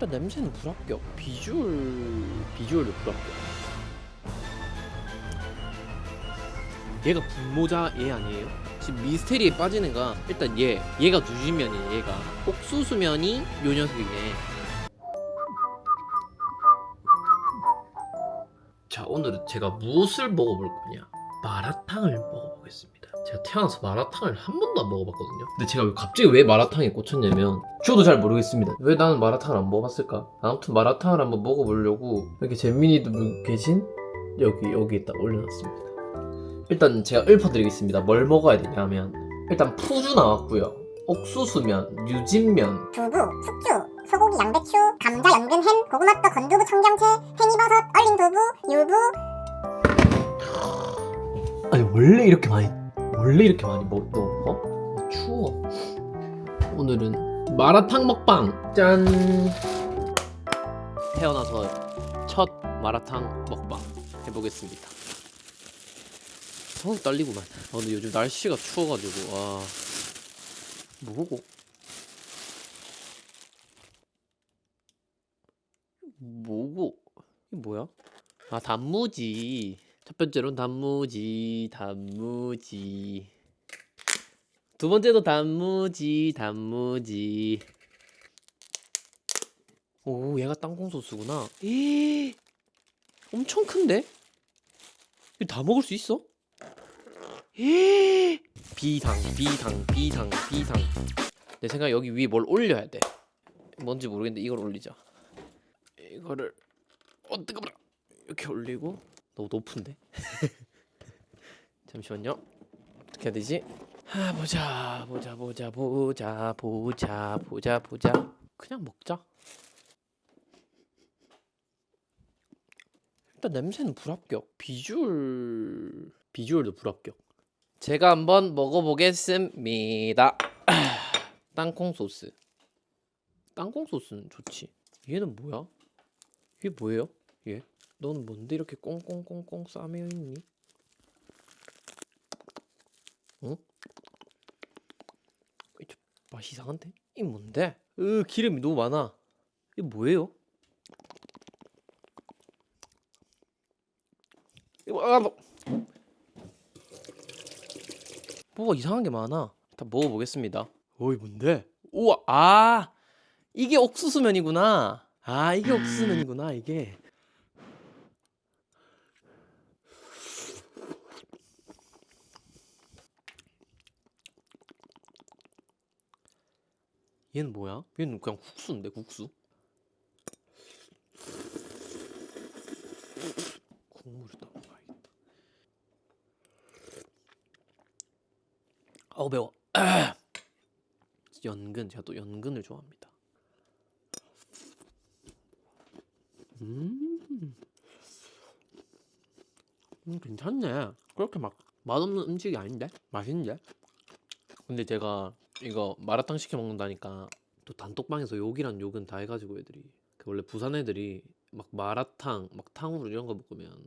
일단 냄새는 불합격. 비주얼 비주얼도 불합격. 얘가 분모자 얘 아니에요? 지금 미스테리에 빠진 애가 일단 얘 얘가 누진면이에요 얘가 옥수수면이 요 녀석이네 자 오늘은 제가 무엇을 먹어볼 거냐 마라탕을 먹어보겠습니다 제가 태어나서 마라탕을 한 번도 안 먹어봤거든요. 근데 제가 갑자기 왜 마라탕에 꽂혔냐면 저도 잘 모르겠습니다. 왜 나는 마라탕을 안 먹어봤을까? 아무튼 마라탕을 한번 먹어보려고 이렇게 잼민이도 계신 여기 여기에 딱 올려놨습니다. 일단 제가 읊어드리겠습니다. 뭘 먹어야 되냐면 일단 푸주 나왔고요. 옥수수면, 유진면, 두부, 숙주, 소고기, 양배추, 감자, 연근, 햄, 고구마떡, 건두부, 청경채, 팽이버섯, 얼린 두부, 유부, 아니 원래 이렇게 많이 원래 이렇게 많이 먹 넣어? 어, 추워. 오늘은 마라탕 먹방 짠. 태어나서 첫 마라탕 먹방 해보겠습니다. 어우 떨리구만. 아, 근데 요즘 날씨가 추워가지고 와 뭐고? 뭐고? 이게 뭐야? 아 단무지. 첫 번째로는 단무지, 단무지. 두 번째도 단무지, 단무지. 오, 얘가 땅콩 소스구나. 에 엄청 큰데? 이거 다 먹을 수 있어? 에 비상, 비상, 비상, 비상. 내 생각에 여기 위에 뭘 올려야 돼. 뭔지 모르겠는데 이걸 올리자. 이거를 어 뜨거워라. 이렇게 올리고 너무 높은데? 잠시만요. 어떻게 해야 되지? 아 보자 보자 보자 보자 보자 보자 보자 그냥 먹자. 일단 냄새는 불합격. 비주얼 비주얼도 불합격. 제가 한번 먹어보겠습니다. 땅콩 소스. 땅콩 소스는 좋지. 얘는 뭐야? 이게 뭐예요? 얘? 너는 뭔데 이렇게 꽁꽁꽁꽁 싸매어 있니? 응? 이좀 맛이 이상한데? 이 뭔데? 으 기름이 너무 많아. 이게 뭐예요? 이거 아, 뭐. 뭐가 이상한 게 많아. 일단 먹어보겠습니다. 어이 뭔데? 우와 아 이게 옥수수면이구나. 아 이게 옥수수면이구나 이게. 얘는 뭐야? 얘는 그냥 국수인데 국수? 국물을 더 먹어야겠다. 아우 매워. 연근 제가 또 연근을 좋아합니다. 음, 음 괜찮네. 그렇게 막 맛없는 음식이 아닌데 맛있는데. 근데 제가 이거 마라탕 시켜 먹는다니까 또 단톡방에서 욕이란 욕은 다 해가지고 애들이. 그 원래 부산 애들이 막 마라탕 막 탕후루 이런 거 먹으면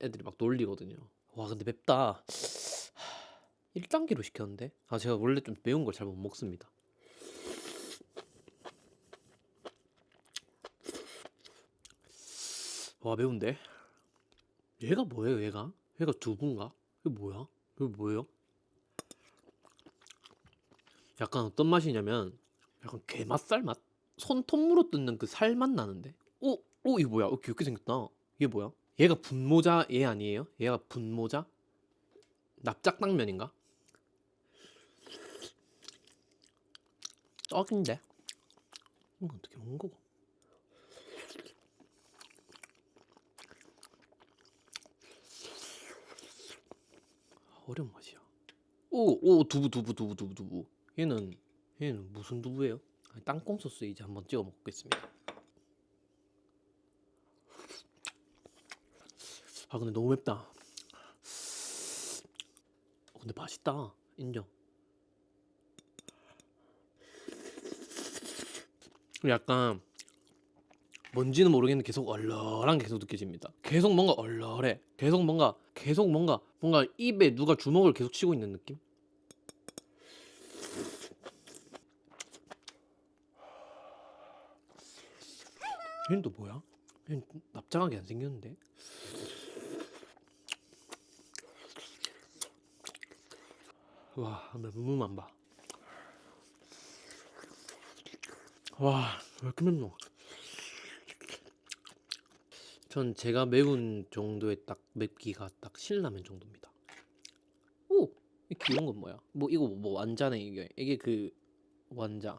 애들이 막 놀리거든요. 와 근데 맵다. 1단계로 시켰는데? 아 제가 원래 좀 매운 걸 잘 못 먹습니다. 와 매운데? 얘가 뭐예요 얘가? 얘가 두부인가? 이게 뭐야? 이게 뭐예요 약간 어떤 맛이냐면 약간 게맛살 맛? 손톱으로 뜯는 그 살 맛 나는데? 오, 오 이거 뭐야? 어, 귀엽게 생겼다. 이게 뭐야? 얘가 분모자 얘 아니에요? 얘가 분모자? 납작당면인가? 떡인데? 이거 어떻게 먹는 거고? 어려운 맛이야. 오, 오, 두부, 두부, 두부, 두부, 두부. 얘는 얘는 무슨 두부예요? 땅콩 소스 이제 한번 찍어 먹겠습니다. 아 근데 너무 맵다. 어, 근데 맛있다. 인정. 약간 뭔지는 모르겠는데 계속 얼얼한 게 계속 느껴집니다. 계속 뭔가 얼얼해. 계속 뭔가 계속 뭔가 뭔가 입에 누가 주먹을 계속 치고 있는 느낌? 얘는 또 뭐야? 얘는 납작하게 안 생겼는데? 와, 너무만 봐. 와, 왜 이렇게 맵노? 전 제가 매운 정도의 딱 맵기가 딱 신라면 정도입니다. 오, 이 귀여운 건 뭐야? 뭐 이거 뭐 완자네 이게 이게 그 완자.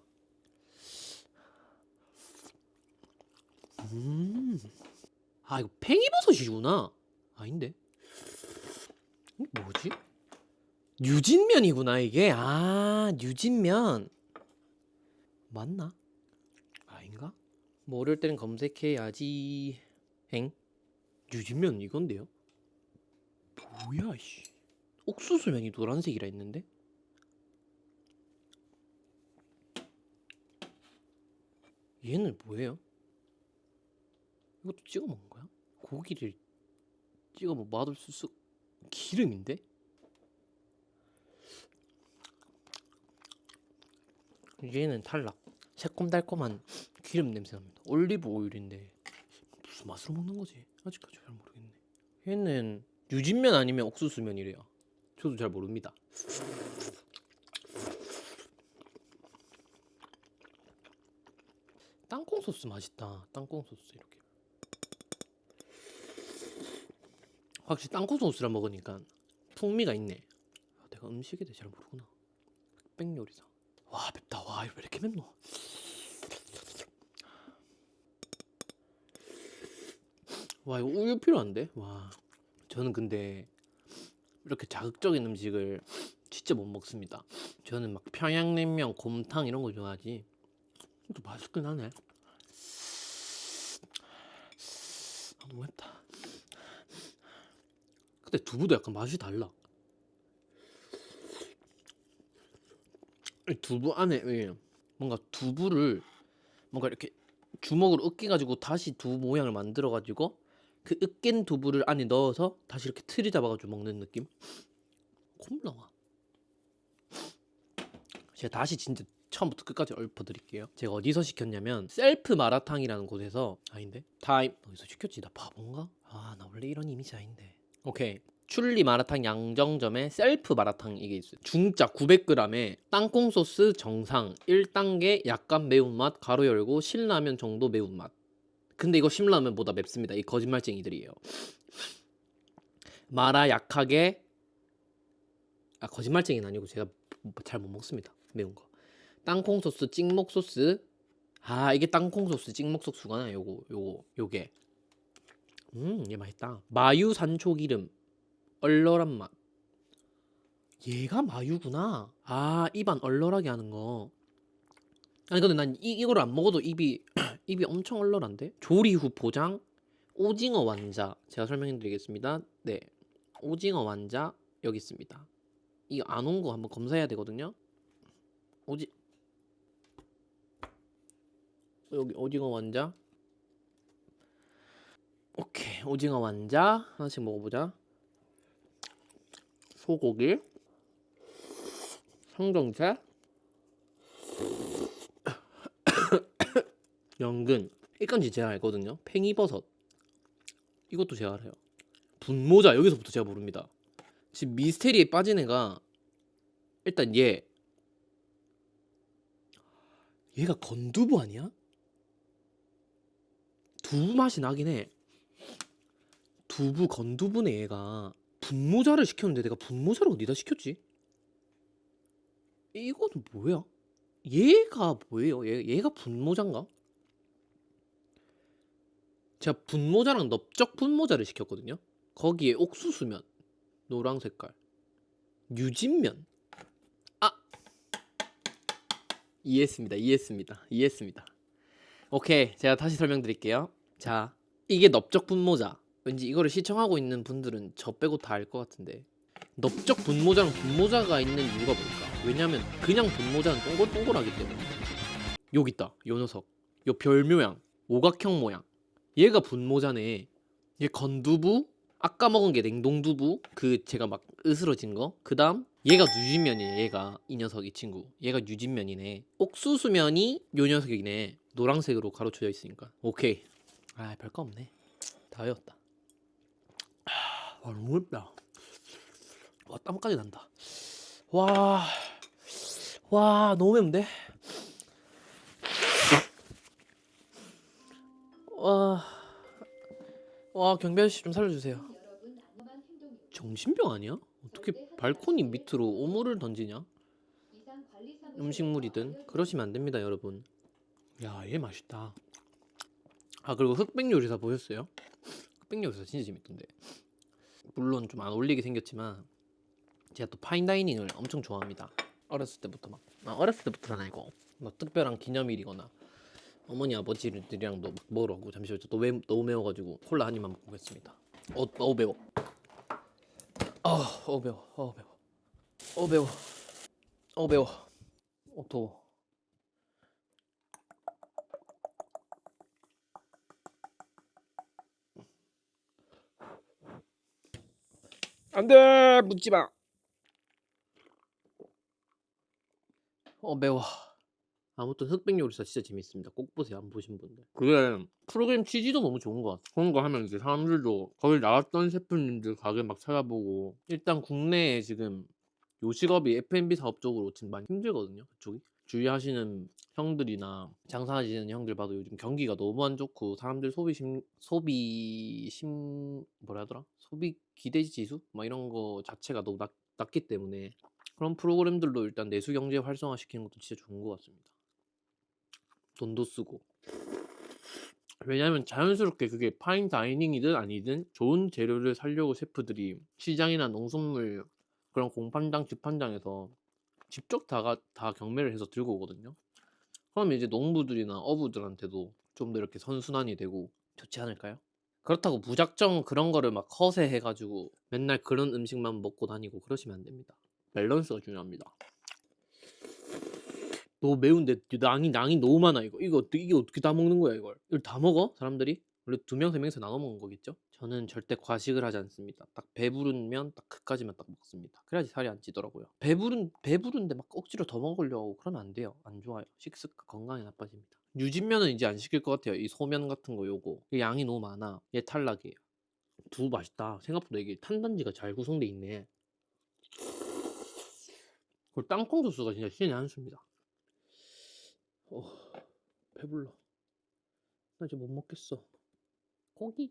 음, 아 이거 팽이버섯이구나. 아닌데? 뭐지? 유진면이구나 이게. 아 유진면 맞나? 아닌가? 모를 때는 검색해야지. 행? 유진면 이건데요? 뭐야 씨. 옥수수면이 노란색이라 했는데? 얘는 뭐예요? 이것도 찍어 먹는 거야? 고기를 찍어 뭐 맛을 쓸수 기름인데? 얘는 탈락. 새콤달콤한 기름 냄새 납니다. 올리브 오일인데 무슨 맛으로 먹는 거지? 아직까지 잘 모르겠네. 얘는 유진면 아니면 옥수수면이래요. 저도 잘 모릅니다. 땅콩 소스 맛있다. 땅콩 소스 이렇게. 확실히 땅콩 소스랑 먹으니까 풍미가 있네. 아, 내가 음식에 대해 잘 모르구나. 흑백 요리사. 와 맵다. 와 이거 왜 이렇게 맵노? 와 이거 우유 필요한데? 와 저는 근데 이렇게 자극적인 음식을 진짜 못 먹습니다. 저는 막 평양냉면, 곰탕 이런 거 좋아하지. 또 맛있긴 하네. 아, 너무 맵다. 근데 두부도 약간 맛이 달라. 이 두부 안에 이 뭔가 두부를 뭔가 이렇게 주먹으로 으깨가지고 다시 두부 모양을 만들어가지고 그 으깬 두부를 안에 넣어서 다시 이렇게 틀이 잡아가지고 먹는 느낌? 콧물 나와. 제가 다시 진짜 처음부터 끝까지 읊어드릴게요. 제가 어디서 시켰냐면 셀프 마라탕이라는 곳에서 아닌데 타임 어디서 시켰지? 나 바본가? 아 나 원래 이런 이미지 아닌데. 오케이. 출리 마라탕 양정점에 셀프 마라탕 이게 있어요. 중짜 900g에 땅콩 소스 정상 1단계 약간 매운맛 가로 열고 신라면 정도 매운맛. 근데 이거 신라면보다 맵습니다. 이 거짓말쟁이들이에요. 마라 약하게 아 거짓말쟁이는 아니고 제가 잘 못 먹습니다. 매운 거. 땅콩 소스, 찍먹 소스. 아 이게 땅콩 소스, 찍먹 소스구나. 요거 요거 요게. 음, 얘 맛있다. 마유 산초 기름. 얼얼한 맛. 얘가 마유구나. 아, 입안 얼얼하게 하는 거. 아니 근데 난 이, 이거를 안 먹어도 입이 입이 엄청 얼얼한데? 조리 후 포장 오징어 완자 제가 설명해 드리겠습니다. 네. 오징어 완자 여기 있습니다. 이거 안 온 거 한번 검사해야 되거든요. 오지 여기 오징어 완자 오징어 완자 하나씩 먹어보자. 소고기 청경채 연근. 이건지 제가 알거든요. 팽이버섯. 이것도 제가 알아요. 분모자. 여기서부터 제가 모릅니다. 지금 미스테리에 빠진 애가 일단 얘. 얘가 건두부 아니야? 두부 맛이 나긴 해 두부 건두부네 얘가 분모자를 시켰는데 내가 분모자를 어디다 시켰지? 이거는 뭐야? 얘가 뭐예요? 얘, 얘가 분모자인가? 제가 분모자랑 넓적 분모자를 시켰거든요. 거기에 옥수수면 노랑 색깔 유진면 아 이해했습니다. 이해했습니다. 이해했습니다. 오케이 제가 다시 설명드릴게요. 자 이게 넓적 분모자 왠지 이거를 시청하고 있는 분들은 저 빼고 다 알 것 같은데. 넓적 분모자랑 분모자가 있는 이유가 뭘까? 왜냐면 그냥 분모자는 동글동글하기 때문에. 여기 있다. 요 녀석. 요별 모양. 오각형 모양. 얘가 분모자네. 얘 건두부? 아까 먹은 게 냉동두부? 그 제가 막 으스러진 거그 다음 얘가 유진면이네 얘가. 이 녀석 이 친구. 얘가 유진면이네. 옥수수면이 요 녀석이네. 노란색으로 가로쳐져 있으니까. 오케이. 아 별거 없네. 다 외웠다 와 너무 맵다. 와 땀까지 난다. 와, 와 너무 매운데? 와, 와 경비 아저씨 좀 살려주세요. 정신병 아니야? 어떻게 발코니 밑으로 오물을 던지냐? 음식물이든 그러시면 안 됩니다 여러분. 야 얘 맛있다. 아 그리고 흑백 요리사 보셨어요? 흑백 요리사 진짜 재밌던데 물론 좀 안 어울리게 생겼지만 제가 또 파인다이닝을 엄청 좋아합니다. 어렸을 때부터 막. 아, 어렸을 때부터는 아니고 막 특별한 기념일이거나 어머니 아버지들이랑도 막 먹으러 가고 잠시만요 또 매, 너무 매워가지고 콜라 한 입만 먹고 오겠습니다. 어, 어 매워. 아, 어 매워. 어 매워. 어 매워. 어 매워. 어 더워 안돼 묻지 마. 어 매워. 아무튼 흑백 요리사 진짜 재밌습니다. 꼭 보세요. 안 보신 분들. 그게 프로그램 취지도 너무 좋은 것 같아. 그런 거 하면 이제 사람들도 거기 나왔던 셰프님들 가게 막 찾아보고 일단 국내에 지금 요식업이 F&B 사업 쪽으로 지금 많이 힘들거든요. 그쪽이. 주의하시는 형들이나 장사하시는 형들 봐도 요즘 경기가 너무 안 좋고 사람들 소비 심 소비 심 뭐라 하더라? 소비 기대 지수? 막 이런 거 자체가 너무 낮, 낮기 때문에 그런 프로그램들도 일단 내수 경제 활성화 시키는 것도 진짜 좋은 것 같습니다. 돈도 쓰고. 왜냐하면 자연스럽게 그게 파인 다이닝이든 아니든 좋은 재료를 살려고 셰프들이 시장이나 농산물 그런 공판장 집판장에서 직접 다가 다 경매를 해서 들고 오거든요. 그러면 이제 농부들이나 어부들한테도 좀 더 이렇게 선순환이 되고 좋지 않을까요? 그렇다고 무작정 그런 거를 막 허세해가지고 맨날 그런 음식만 먹고 다니고 그러시면 안 됩니다. 밸런스가 중요합니다. 너무 매운데 낭이 낭이 너무 많아 이거 이거 이게 어떻게 다 먹는 거야 이걸 이걸 다 먹어 사람들이 원래 두 명 세 명이서 나눠 먹는 거겠죠? 저는 절대 과식을 하지 않습니다. 딱 배부르면 딱 그까지만 딱 먹습니다. 그래야지 살이 안 찌더라고요. 배부른 배부른데 막 억지로 더 먹으려고 그러면 안 돼요. 안 좋아요. 식습관 건강에 나빠집니다. 유진면은 이제 안 시킬 것 같아요. 이 소면 같은 거 요거 양이 너무 많아. 얘 탈락이에요. 두부 맛있다. 생각보다 이게 탄단지가 잘 구성돼 있네. 그리고 땅콩 소스가 진짜 신의 한 수입니다. 어, 배불러. 나 이제 못 먹겠어. 고기.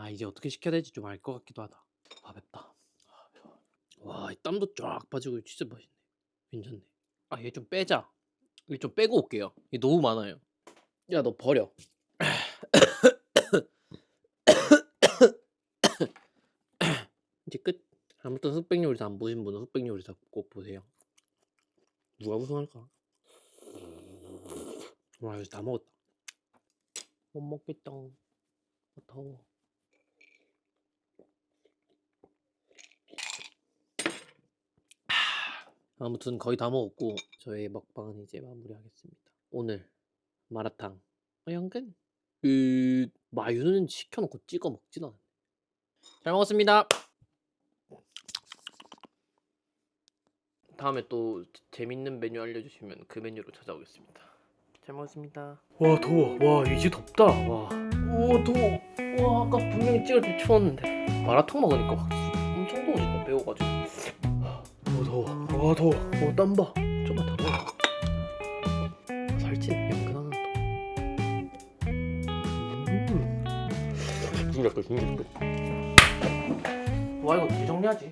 아 이제 어떻게 시켜야 될지 좀 알 것 같기도 하다. 아 맵다. 아, 매워. 와, 이 땀도 쫙 빠지고 진짜 맛있네. 괜찮네. 아 얘 좀 빼자. 이거 좀 빼고 올게요. 이게 너무 많아요. 야 너 버려. 이제 끝. 아무튼 흑백 요리사 안 보신 분은 흑백 요리사 꼭 보세요. 누가 우승할까? 와 이거 다 먹었다. 못 먹겠다. 아, 더워. 아무튼 거의 다 먹었고 저의 먹방은 이제 마무리하겠습니다. 오늘 마라탕 어, 양근 그 마요는 시켜놓고 찍어 먹진 않았네. 잘 먹었습니다. 다음에 또 재밌는 메뉴 알려주시면 그 메뉴로 찾아오겠습니다. 잘 먹었습니다. 와 더워. 와 이제 덥다. 와. 오 더워. 와 아까 분명히 찍을 때 추웠는데 마라탕 먹으니까 확실히 엄청 더워진다. 매워가지고. 오 더워. 와 더워. 오땀 봐. 좀만 더 먹어. 살찐 연근하는 또. 음. 중력도 중력도. 와 이거 어떻게 정리하지?